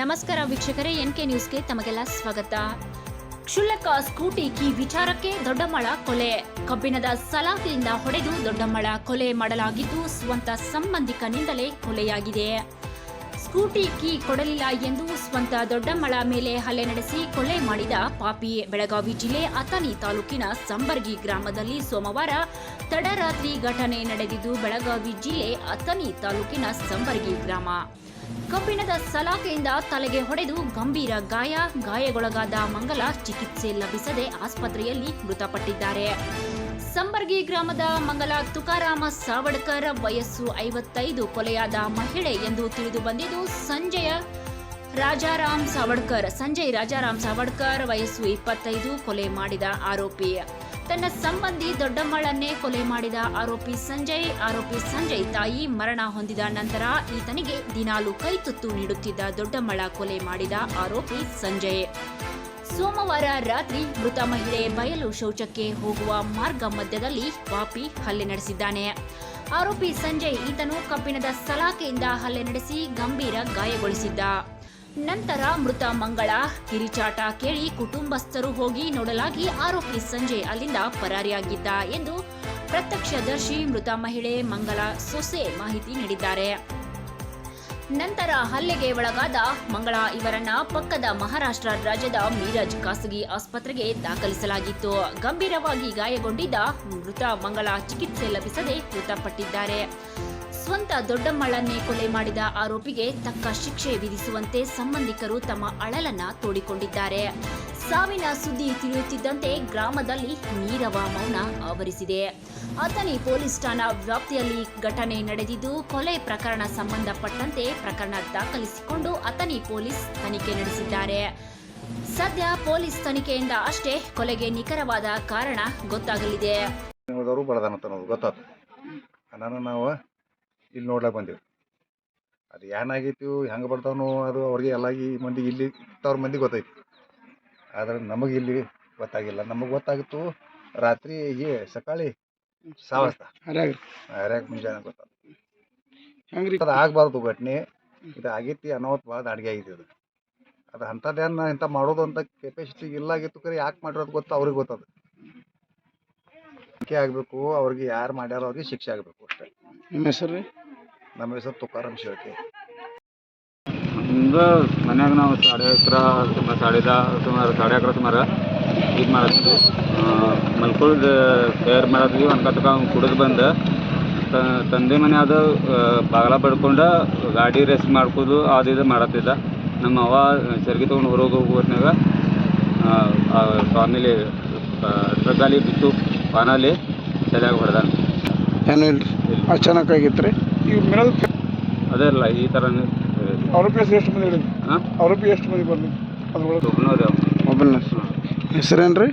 ನಮಸ್ಕಾರ ವೀಕ್ಷಕರೇ N K ನ್ಯೂಸ್ಗೆ ತಮಗೆಲ್ಲ ಸ್ವಾಗತ. ಕ್ಷುಲ್ಲಕ ಸ್ಕೂಟಿ ಕೀ ವಿಚಾರಕ್ಕೆ ದೊಡ್ಡಮ್ಮಳ ಕೊಲೆ. ಕಬ್ಬಿಣದ ಸಲಾಕೆಯಿಂದ ಹೊಡೆದು ದೊಡ್ಡಮ್ಮಳ ಕೊಲೆ ಮಾಡಲಾಗಿದ್ದು ಸ್ವಂತ ಸಂಬಂಧಿಕನಿಂದಲೇ ಕೊಲೆಯಾಗಿದೆ. ಸ್ಕೂಟಿ ಕೀ ಕೊಡಲಿಲ್ಲ ಎಂದು ಸ್ವಂತ ದೊಡ್ಡಮ್ಮಳ ಮೇಲೆ ಹಲ್ಲೆ ನಡೆಸಿ ಕೊಲೆ ಮಾಡಿದ ಪಾಪಿ. ಬೆಳಗಾವಿ ಜಿಲ್ಲೆ ಅಥಣಿ ತಾಲೂಕಿನ ಸಂಬರ್ಗಿ ಗ್ರಾಮದಲ್ಲಿ ಸೋಮವಾರ ತಡರಾತ್ರಿ ಘಟನೆ ನಡೆದಿದ್ದು ಬೆಳಗಾವಿ ಜಿಲ್ಲೆ ಅಥಣಿ ತಾಲೂಕಿನ ಸಂಬರ್ಗಿ ಗ್ರಾಮ. ಕಬ್ಬಿಣದ ಸಲಾಕೆಯಿಂದ ತಲೆಗೆ ಹೊಡೆದು ಗಂಭೀರ ಗಾಯ, ಗಾಯಗೊಳಗಾದ ಮಂಗಲ ಚಿಕಿತ್ಸೆ ಲಭಿಸದೆ ಆಸ್ಪತ್ರೆಯಲ್ಲಿ ಮೃತಪಟ್ಟಿದ್ದಾರೆ. ಸಂಬರ್ಗಿ ಗ್ರಾಮದ ಮಂಗಲ ತುಕಾರಾಮ ಸಾವಡ್ಕರ್ ವಯಸ್ಸು ಐವತ್ತೈದು ಕೊಲೆಯಾದ ಮಹಿಳೆ ಎಂದು ತಿಳಿದು ಬಂದಿದ್ದು, ಸಂಜಯ ರಾಜಾರಾಮ್ ಸಾವಡ್ಕರ್, ಸಂಜಯ್ ರಾಜಾರಾಮ್ ಸಾವಡ್ಕರ್ ವಯಸ್ಸು ಇಪ್ಪತ್ತೈದು ಕೊಲೆ ಮಾಡಿದ ಆರೋಪಿ. ತನ್ನ ಸಂಬಂಧಿ ದೊಡ್ಡಮ್ಮಳನ್ನೇ ಕೊಲೆ ಮಾಡಿದ ಆರೋಪಿ ಸಂಜಯ್ ಆರೋಪಿ ಸಂಜಯ್ ತಾಯಿ ಮರಣ ಹೊಂದಿದ ನಂತರ ಈತನಿಗೆ ದಿನಾಲು ಕೈತುತ್ತು ನೀಡುತ್ತಿದ್ದ ದೊಡ್ಡಮ್ಮಳ ಕೊಲೆ ಮಾಡಿದ ಆರೋಪಿ ಸಂಜಯ್. ಸೋಮವಾರ ರಾತ್ರಿ ಮೃತ ಮಹಿಳೆ ಬಯಲು ಶೌಚಕ್ಕೆ ಹೋಗುವ ಮಾರ್ಗ ಮಧ್ಯದಲ್ಲಿ ಪಾಪಿ ಹಲ್ಲೆ ನಡೆಸಿದ್ದಾನೆ. ಆರೋಪಿ ಸಂಜಯ್ ಈತನು ಕಬ್ಬಿಣದ ಸಲಾಕೆಯಿಂದ ಹಲ್ಲೆ ನಡೆಸಿ ಗಂಭೀರ ಗಾಯಗೊಳಿಸಿದ್ದ. ನಂತರ ಮೃತ ಮಂಗಳ ಕಿರಿಚಾಟ ಕೇಳಿ ಕುಟುಂಬಸ್ಥರು ಹೋಗಿ ನೋಡಲಾಗಿ ಆರೋಪಿ ಸಂಜೆ ಅಲ್ಲಿಂದ ಪರಾರಿಯಾಗಿದ್ದ ಎಂದು ಪ್ರತ್ಯಕ್ಷದರ್ಶಿ ಮೃತ ಮಹಿಳೆ ಮಂಗಳ ಸೊಸೆ ಮಾಹಿತಿ ನೀಡಿದ್ದಾರೆ. ನಂತರ ಹಲ್ಲೆಗೆ ಒಳಗಾದ ಮಂಗಳ ಇವರನ್ನ ಪಕ್ಕದ ಮಹಾರಾಷ್ಟ್ರ ರಾಜ್ಯದ ಮೀರಜ್ ಖಾಸಗಿ ಆಸ್ಪತ್ರೆಗೆ ದಾಖಲಿಸಲಾಗಿತ್ತು. ಗಂಭೀರವಾಗಿ ಗಾಯಗೊಂಡಿದ್ದ ಮೃತ ಮಂಗಳ ಚಿಕಿತ್ಸೆ ಲಭಿಸದೆ ಮೃತಪಟ್ಟಿದ್ದಾರೆ. ಸ್ವಂತ ದೊಡ್ಡಮ್ಮಳನ್ನೇ ಕೊಲೆ ಮಾಡಿದ ಆರೋಪಿಗೆ ತಕ್ಕ ಶಿಕ್ಷೆ ವಿಧಿಸುವಂತೆ ಸಂಬಂಧಿಕರು ತಮ್ಮ ಅಳಲನ್ನ ತೋಡಿಕೊಂಡಿದ್ದಾರೆ. ಸಾವಿನ ಸುದ್ದಿ ತಿಳಿಯುತ್ತಿದ್ದಂತೆ ಗ್ರಾಮದಲ್ಲಿ ನೀರವ ಮೌನ ಆವರಿಸಿದೆ. ಅಥಣಿ ಪೊಲೀಸ್ ಠಾಣಾ ವ್ಯಾಪ್ತಿಯಲ್ಲಿ ಘಟನೆ ನಡೆದಿದ್ದು, ಕೊಲೆ ಪ್ರಕರಣ ಸಂಬಂಧಪಟ್ಟಂತೆ ಪ್ರಕರಣ ದಾಖಲಿಸಿಕೊಂಡು ಅಥಣಿ ಪೊಲೀಸ್ ತನಿಖೆ ನಡೆಸಿದ್ದಾರೆ. ಸದ್ಯ ಪೊಲೀಸ್ ತನಿಖೆಯಿಂದ ಅಷ್ಟೇ ಕೊಲೆಗೆ ನಿಖರವಾದ ಕಾರಣ ಗೊತ್ತಾಗಲಿದೆ. ಇಲ್ಲಿ ನೋಡ್ಲಾಕ ಬಂದೀವಿ. ಅದು ಏನಾಗೈತಿ ಹೆಂಗೆ ಬರ್ತಾವನೋ ಅದು ಅವ್ರಿಗೆ ಎಲ್ಲ ಈ ಮಂದಿಗೆ ಇಲ್ಲಿ ತವ್ರ ಮಂದಿ ಗೊತ್ತೈತಿ. ಆದ್ರೆ ನಮಗೆ ಇಲ್ಲಿ ಗೊತ್ತಾಗಿಲ್ಲ. ನಮಗೆ ಗೊತ್ತಾಗಿತ್ತು ರಾತ್ರಿ ಈ ಸಕಾಳಿ ಸಾವಸ್ತ. ಹರ್ಯಾಗ ಮುಂಜಾನೆ ಗೊತ್ತಾಗ ಹೆಂಗ್ರಿ? ಅದು ಆಗಬಾರ್ದು ಘಟನೆ. ಇದು ಆಗೈತಿ ಅನಾವತ್ ಭಾಳ ಅಡುಗೆ ಆಗಿದೆ ಅದು. ಅದು ಅಂಥದ್ದೇನು ಇಂಥ ಮಾಡೋದು ಅಂತ ಕೆಪಾಸಿಟಿ ಇಲ್ಲ ಆಗಿತ್ತು ಕರೆ ಯಾಕೆ ಮಾಡಿರೋದು ಗೊತ್ತ ಅವ್ರಿಗೆ ಗೊತ್ತದು. ಆಗಬೇಕು ಅವ್ರಿಗೆ ಯಾರು ಮಾಡ್ಯಾರೋ ಅವ್ರಿಗೆ ಶಿಕ್ಷೆ ಆಗಬೇಕು ಅಷ್ಟೇ. ನಿಮ್ಮ ಹೆಸರು ರೀ? ನಮ್ಮ ಹೆಸರು ತುಕಾರಾಮ್ ಶೇಳ್ಕೆ ಹಿಂಗೆ ಮನ್ಯಾಗ ನಾವು ಸಾಡೆ ಅಕ್ರ ಸುಮಾರು ಸಾಡಿದ ದಾ ಸುಮಾರು ಸಾಡೆ ಅಕ್ರ ಸುಮಾರು ಇದು ಮಾಡಿದ್ವಿ ಮಲ್ಕೊಳ್ದ ತಯಾರು ಮಾಡಿದ್ವಿ ಒಂದು ಅವ್ನು ಕುಡಿದು ಬಂದು. ತ- ತಂದೆ ಮನೆ ಅದು ಬಾಗಲ ಬಡ್ಕೊಂಡು ಗಾಡಿ ರೇಸ್ ಮಾಡ್ಕೋದು ಅದು ಇದು ಮಾಡತ್ತಿದ್ದ. ನಮ್ಮ ಅವ್ವ ಸರ್ಗಿ ತೊಗೊಂಡು ಹೊರಗೆ ಹೋಗೋ ಹೊತ್ನ್ಯಾಗ ಆ ಸ್ವಾಮಿಲಿ ಟ್ರಕ್ಕಲ್ಲಿ ಬಿತ್ತು ಪಾನಲ್ಲಿ ಸರಿಯಾಗಿ ಹೊಡೆದ ಏನು ಇಲ್ರಿ. ಅಚಾನಕ್ ಆಗಿತ್ತು ರೀ ಈಗ ಮಿನಲ್ ಅದೇ ಅಲ್ಲ ಈ ಥರನೇ ಆರೋಪಿ ಹೆಸರು ಎಷ್ಟು ಮಂದಿ ಹೇಳಿದ್ರಿ ಹಾಂ? ಆರೋಪಿ ಎಷ್ಟು ಮಂದಿ ಬರಲಿ ಅದ್ರೊಳಗೆ ಮೊಬೈಲ್ನ ಹೆಸರೇನು ರೀ